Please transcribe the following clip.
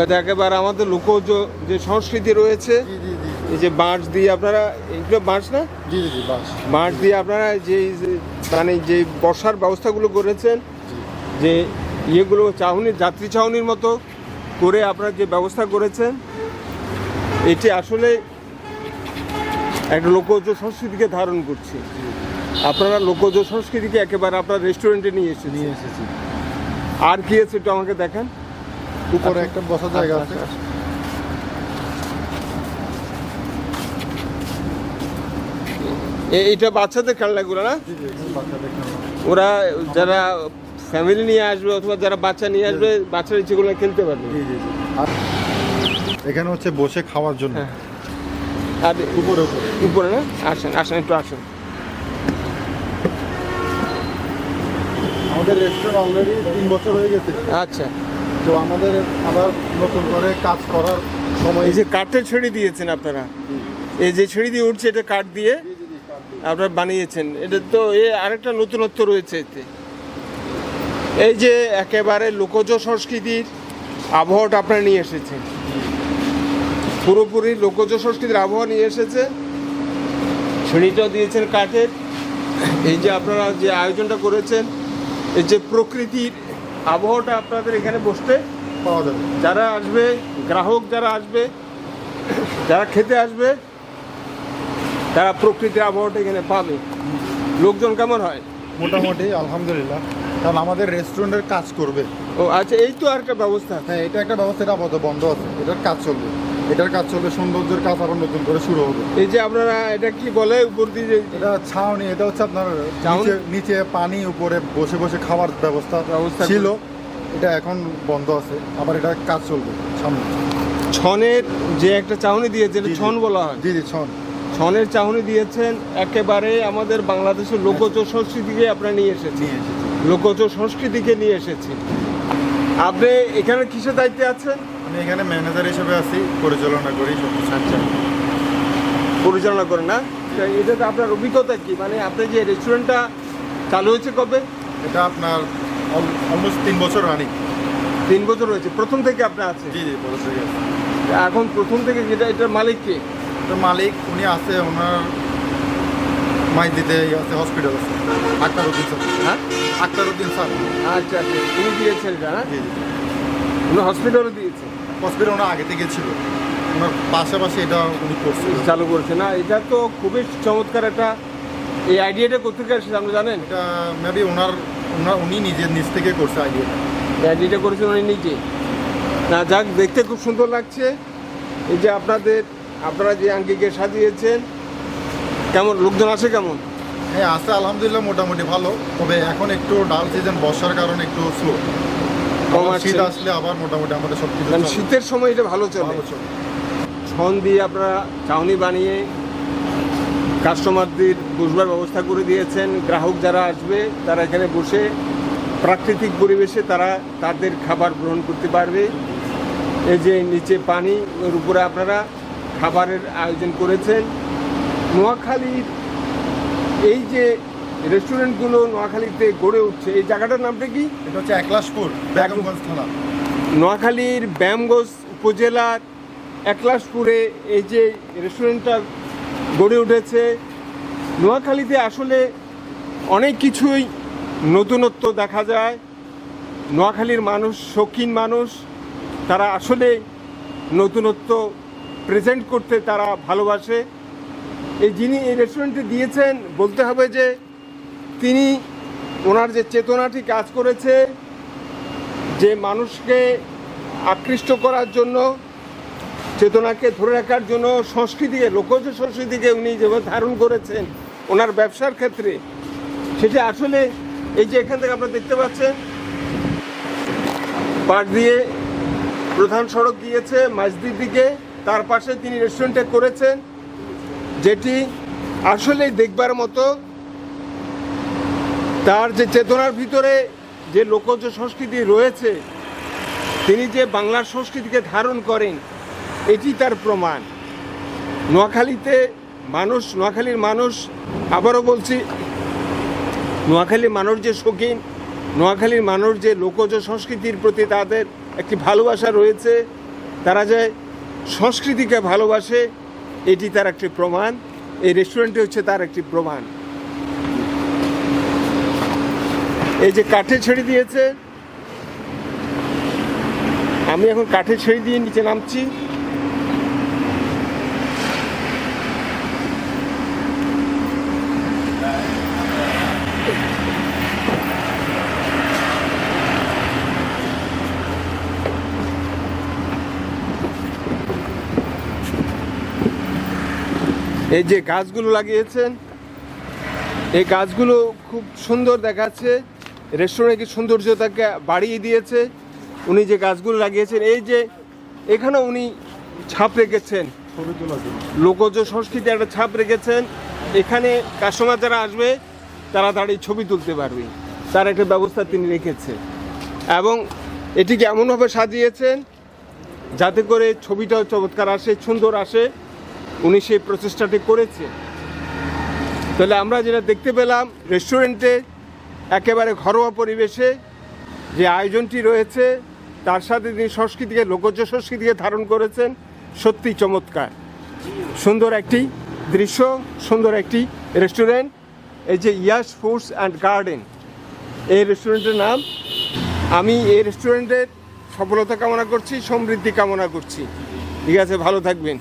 এটা একেবারে আমাদের লোকজ যে সংস্কৃতি রয়েছে এই যে বাঁশ দিয়ে আপনারা এগুলো বাঁশ না? জি জি বাস বাঁশ। দিয়ে আপনারা যে যে মানে যে বসার ব্যবস্থাগুলো করেছেন যে ইয়েগুলো চাউনি যাত্রী চাউনির মতো করে আপনারা যে ব্যবস্থা করেছেন এটি আসলে একটা লোকজ সংস্কৃতিকে ধারণ করছে। আপনারা লোকজ সংস্কৃতিকে একেবারে আপনার রেস্টুরেন্টে নিয়ে এসেছেন। নিয়ে এসেছি। আর কি আছে একটু আমাকে দেখান? উপরে একটা বসার জায়গা আছে। আচ্ছা, আচ্ছা। এইটা বাচ্চাদের খেলনাগুলো না? জি জি এখানে বাচ্চাদের খেলনা। ওরা যারা ফ্যামিলি নিয়ে আসবে অথবা যারা বাচ্চা নিয়ে আসবে বাচ্চারা ইচ্ছেগুলো খেলতে পারবে। এখানে হচ্ছে বসে খাওয়ার জন্য। হ্যাঁ। আর উপরে উপরে। উপরে না? আসেন আসেন একটু আসেন। আমাদের রেস্টুরেন্ট অলরেডি তিন বছর হয়ে গেছে। আচ্ছা। তো আমাদের আবার নতুন করে কাজ করার সময় এই যে কাঠের ছেড়ে দিয়েছেন আপনারা। এই যে ছিঁড়ি দিয়ে উঠছে এটা কাঠ দিয়ে। আপনারা বানিয়েছেন। এটা তো এ আরেকটা নতুনত্ব রয়েছে এতে। এই যে একেবারে লোকজ সংস্কৃতির আবহাওয়াটা আপনারা নিয়ে এসেছেন। পুরোপুরি লোকজ সংস্কৃতির আবহাওয়া নিয়ে এসেছে। সিঁড়িটাও দিয়েছেন কাঠের। এই যে আপনারা যে আয়োজনটা করেছেন এই যে প্রকৃতির আবহাওয়াটা আপনাদের এখানে বসতে পাওয়া যাবে। যারা আসবে গ্রাহক যারা আসবে যারা খেতে আসবে তারা প্রকৃতির আবহাওয়াটা এখানে পাবে। লোকজন কেমন হয়? মোটামুটি আলহামদুলিল্লাহ। কারণ আমাদের রেস্টুরেন্টের কাজ করবে। ও আচ্ছা এই তো আর একটা ব্যবস্থা হ্যাঁ এটা একটা ব্যবস্থা এটা আপাতত বন্ধ আছে। এটার কাজ চলবে। এটার কাজ চলবে সৌন্দর্যের কাজ আবার নতুন করে শুরু হবে। এই যে আপনারা এটা কি বলে উপর দিয়ে যে এটা ছাউনি এটা হচ্ছে আপনার? নিচে নিচে পানি উপরে বসে বসে খাওয়ার ব্যবস্থা ব্যবস্থা ছিল। এটা এখন বন্ধ আছে আবার এটা কাজ চলবে সামনে। ছনের যে একটা চাহনি দিয়েছে এটা। ছন বলা হয়। জি জি ছন। ছনের চাহনি দিয়েছেন একেবারে আমাদের বাংলাদেশের লোকজ সংস্কৃতিকে আপনারা নিয়ে এসেছি। লোকজ সংস্কৃতিকে নিয়ে এসেছেন আপনি এখানে কিসের দায়িত্বে আছেন? আমি এখানে ম্যানেজার হিসেবে আছি পরিচালনা করি সব কিছু। আচ্ছা। পরিচালনা করেন না? এটাতে আপনার অভিজ্ঞতা কি? মানে আপনি যে রেস্টুরেন্টটা চালু হয়েছে কবে? এটা আপনার অলমোস্ট তিন বছর রানিং। তিন বছর হয়েছে। প্রথম থেকে আপনি আছে জি জি বছর থেকে এখন প্রথম থেকে যেটা এটার মালিক কে? তো মালিক উনি আছে ওনার মাইদিতে আছে হসপিটাল আছে। আক্তার উদ্দিন স্যার। হ্যাঁ? আক্তার উদ্দিন স্যার। আচ্ছা আচ্ছা। উনি দিয়েছেন এটা না জি জি। উনি হসপিটালও দিয়েছে হসপিটাল ওনার আগে থেকে ছিল। ওনার পাশাপাশি এটা উনি করছে। চালু করেছে। না এটা তো খুবই চমৎকার একটা এই আইডিয়াটা কোথেকে এসেছে আপনি জানেন? এটা মেবি ওনার ওনার উনি নিজের নিজ থেকে করছে আইডিয়াটা এই আইডিয়াটা করেছেন উনি নিজে। না যাক দেখতে খুব সুন্দর লাগছে। এই যে আপনাদের আপনারা যে আঙ্গিকে সাজিয়েছেন কেমন লোকজন আছে কেমন? হ্যাঁ আছে আলহামদুলিল্লাহ মোটামুটি ভালো। তবে এখন একটু ডাল সিজন বর্ষার কারণে একটু স্লো কম শীত আসলে আবার মোটামুটি আমাদের সব কিছু কারণ শীতের সময় এটা ভালো চলে। ছন দিয়ে আপনারা চাউনি বানিয়ে কাস্টমারদের বসবার ব্যবস্থা করে দিয়েছেন। গ্রাহক যারা আসবে তারা এখানে বসে প্রাকৃতিক পরিবেশে তারা তাদের খাবার গ্রহণ করতে পারবে। এই যে নিচে পানি ওর উপরে আপনারা খাবারের আয়োজন করেছেন। নোয়াখালীর এই যে রেস্টুরেন্টগুলো নোয়াখালীতে গড়ে উঠছে। এই জায়গাটার নামটা কি? এটা হচ্ছে একলাশপুর বেগমগঞ্জ থানা নোয়াখালীর ব্যায়ামগঞ্জ উপজেলার একলাশপুরে এই যে রেস্টুরেন্টটা গড়ে উঠেছে। নোয়াখালীতে আসলে অনেক কিছুই নতুনত্ব দেখা যায়। নোয়াখালীর মানুষ শৌখিন মানুষ তারা আসলে নতুনত্ব প্রেজেন্ট করতে তারা ভালোবাসে। এই যিনি এই রেস্টুরেন্টে দিয়েছেন বলতে হবে যে তিনি ওনার যে চেতনাটি কাজ করেছে, যে মানুষকে আকৃষ্ট করার জন্য, চেতনাকে ধরে রাখার জন্য সংস্কৃতিকে, লোকজ সংস্কৃতিকে উনি যেভাবে ধারণ করেছেন ওনার ব্যবসার ক্ষেত্রে, সেটি আসলে এই যে এখান থেকে আপনারা দেখতে পাচ্ছেন পাশ দিয়ে প্রধান সড়ক গিয়েছে মাঝদির দিকে, তার পাশে তিনি রেস্টুরেন্টে করেছেন, যেটি আসলেই দেখবার মতো তার যে চেতনার ভিতরে যে লোকজ সংস্কৃতি রয়েছে, তিনি যে বাংলার সংস্কৃতিকে ধারণ করেন, এটি তার প্রমাণ। নোয়াখালীতে মানুষ, নোয়াখালীর মানুষ, আবারও বলছি, নোয়াখালীর মানুষ যে শৌখিন, নোয়াখালীর মানুষ যে লোকজ সংস্কৃতির প্রতি তাদের একটি ভালোবাসা রয়েছে, তারা যে সংস্কৃতিকে ভালোবাসে, এটি তার একটি প্রমাণ, এই রেস্টুরেন্টটি হচ্ছে তার একটি প্রমাণ। এই যে কাঠে ছেড়ে দিয়েছে। আমি এখন কাঠে ছেড়ে দিয়ে নিচে নামছি। এই যে গাছগুলো লাগিয়েছেন, এই গাছগুলো খুব সুন্দর দেখাচ্ছে। রেস্টুরেন্টের সৌন্দর্যতাকে বাড়িয়ে দিয়েছে। উনি যে গাছগুলো লাগিয়েছেন এই যে এখানে উনি ছাপ রেখেছেন। লোকজ সংস্কৃতি একটা ছাপ রেখেছেন। এখানে কাস্টমার যারা আসবে তারা দাঁড়িয়ে ছবি তুলতে পারবে। তার একটা ব্যবস্থা তিনি রেখেছেন। এবং এটিকে এমনভাবে সাজিয়েছেন যাতে করে ছবিটাও চমৎকার আসে সুন্দর আসে। উনি সেই প্রচেষ্টাটি করেছে তাহলে আমরা যেটা দেখতে পেলাম রেস্টুরেন্টে একেবারে ঘরোয়া পরিবেশে যে আয়োজনটি রয়েছে, তার সাথে তিনি সংস্কৃতিকে, লোকজ সংস্কৃতিকে ধারণ করেছেন, সত্যি চমৎকার। সুন্দর একটি দৃশ্য, সুন্দর একটি রেস্টুরেন্ট এই যে ইয়াস ফুডস অ্যান্ড গার্ডেন। এই রেস্টুরেন্টের নাম, আমি এই রেস্টুরেন্টের সফলতা কামনা করছি, সমৃদ্ধি কামনা করছি। ঠিক আছে, ভালো থাকবেন।